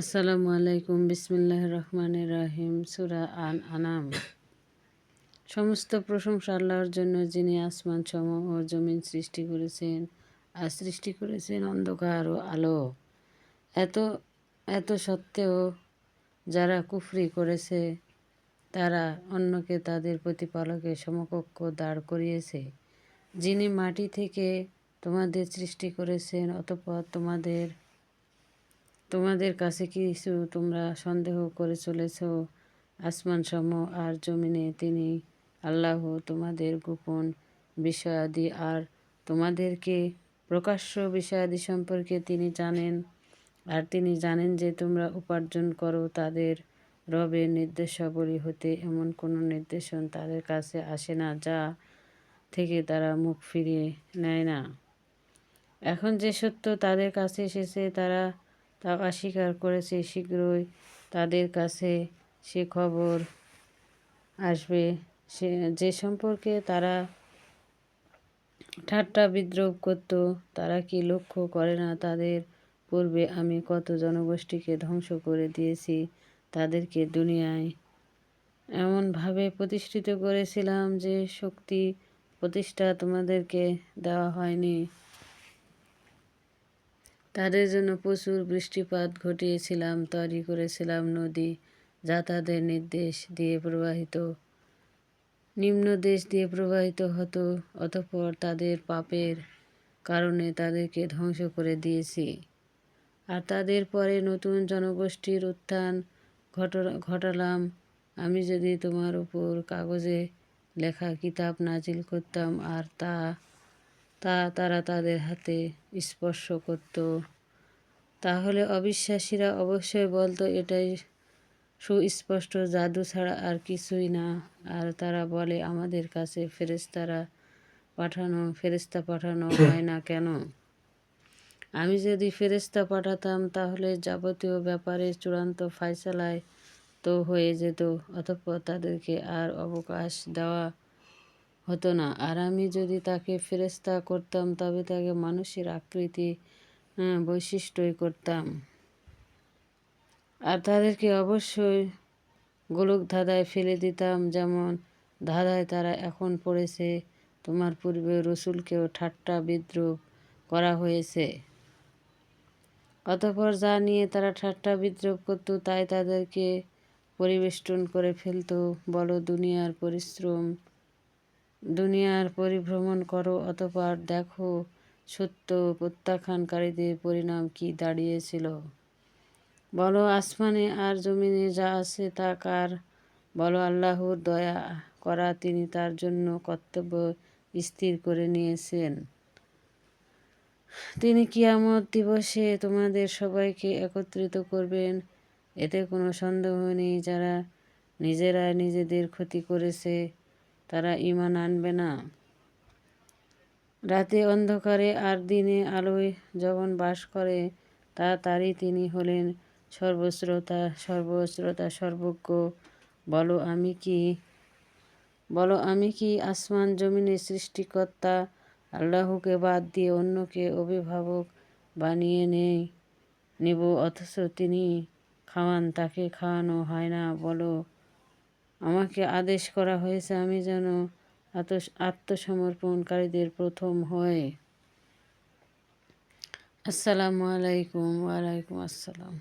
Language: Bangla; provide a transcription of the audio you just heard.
আসসালামু আলাইকুম বিসমিল্লাহ রহমান রাহিম, সুরা আন আনাম। সমস্ত প্রশংসা আল্লাহর জন্য, যিনি আসমান সম ও জমিন সৃষ্টি করেছেন, আর সৃষ্টি করেছেন অন্ধকার ও আলো। এত এত সত্ত্বেও যারা কুফরি করেছে, তারা অন্যকে তাদের প্রতিপালকে সমকক্ষ দাঁড় করিয়েছে। যিনি মাটি থেকে তোমাদের সৃষ্টি করেছেন, অতপর তোমাদের তোমাদের কাছে কিছু তোমরা সন্দেহ করে চলেছ? আসমান সম আর জমিনে তিনি আল্লাহ তোমাদের গোপন বিষয়াদি আর তোমাদেরকে প্রকাশ্য বিষয়াদি সম্পর্কে তিনি জানেন। আর তিনি জানেন যে তোমরা উপার্জন করো তাদের রবের নির্দেশাবলী হতে। এমন কোনো নির্দেশন তাদের কাছে আসে না যা থেকে তারা মুখ ফিরিয়ে নেয় না। এখন যে সত্য তাদের কাছে এসেছে, তারা তা অস্বীকার করেছে শীঘ্রই তাদের কাছে সে খবর আসবে। সে, যে সম্পর্কে তারা ঠাট্টা বিদ্রোহ করত, তারা কি লক্ষ্য করে না তাদের পূর্বে আমি কত জনগোষ্ঠীকে ধ্বংস করে দিয়েছি, তাদেরকে দুনিয়ায় এমনভাবে প্রতিষ্ঠিত করেছিলাম যে শক্তি প্রতিষ্ঠা তোমাদেরকে দেওয়া হয়নি। তাদের জন্য প্রচুর বৃষ্টিপাত ঘটিয়েছিলাম, তৈরি করেছিলাম নদী যা তাদের নির্দেশ দিয়ে প্রবাহিত। নিম্ন দেশ দিয়ে প্রবাহিত হতো, অতঃপর তাদের পাপের কারণে তাদেরকে ধ্বংস করে দিয়েছি। আর তাদের পরে নতুন জনগোষ্ঠীর উত্থান ঘটালাম। আমি যদি তোমার উপর কাগজে লেখা কিতাব নাজিল করতাম আর তা তা তারা তাদের হাতে স্পর্শ করত। তাহলে অবিশ্বাসীরা অবশ্যই বলতো, এটাই সুস্পষ্ট জাদু ছাড়া আর কিছুই না। আর তারা বলে, আমাদের কাছে ফেরেস্তারা পাঠানো ফেরেস্তা পাঠানো হয় না কেন? আমি যদি ফেরেস্তা পাঠাতাম, তাহলে যাবতীয় ব্যাপারে চূড়ান্ত ফাইসালায় তো হয়ে যেত, অতঃপর তাদেরকে আর অবকাশ দেওয়া হতো না। আর আমি যদি তাকে ফেরেস্তা করতাম, তবে তাকে মানুষের আকৃতি বৈশিষ্ট্যই করতাম। আর তাদেরকে অবশ্যই গোলক ধাঁধায় ফেলে দিতাম, যেমন ধাঁধায় তারা এখন পড়েছে, তোমার পূর্বে রসুলকেও ঠাট্টা বিদ্রুপ করা হয়েছে। অতপর যা নিয়ে তারা ঠাট্টা বিদ্রুপ করত, তাই তাদেরকে পরিবেষ্টন করে ফেলত। বলো, দুনিয়ার পরিশ্রম দুনিয়ার পরিভ্রমণ করো, অতপর দেখো সত্য প্রত্যাখ্যানকারীদের পরিণাম কি দাঁড়িয়েছিল। বলো আসমানে আর জমিনে যা আছে তা কার? বলো আল্লাহর দয়া করা তিনি তার জন্য কর্তব্য স্থির করে নিয়েছেন। তিনি কিয়ামত দিবসে তোমাদের সবাইকে একত্রিত করবেন। এতে কোনো সন্দেহ নেই যারা নিজেরা নিজেদের ক্ষতি করেছে। তারা ইমান আনবে না। রাতে অন্ধকারে আর দিনে আলোয় যখন বাস করে, তা তারই তিনি হলেন সর্বশ্রোতা সর্বশ্রোতা, সর্বজ্ঞ। বলো আমি কি? বলো আমি কি? আসমান জমিনের সৃষ্টিকর্তা আল্লাহকে বাদ দিয়ে অন্যকে অভিভাবক বানিয়ে নেই, নেব অথচ তিনি খাওয়ান, তাকে খাওয়ানো হয় না। বলো আমাকে আদেশ করা হয়েছে আমি যেন আত্মসমর্পণকারীদের প্রথম হয় আসসালামু আলাইকুম ওয়ালাইকুম আসসালাম।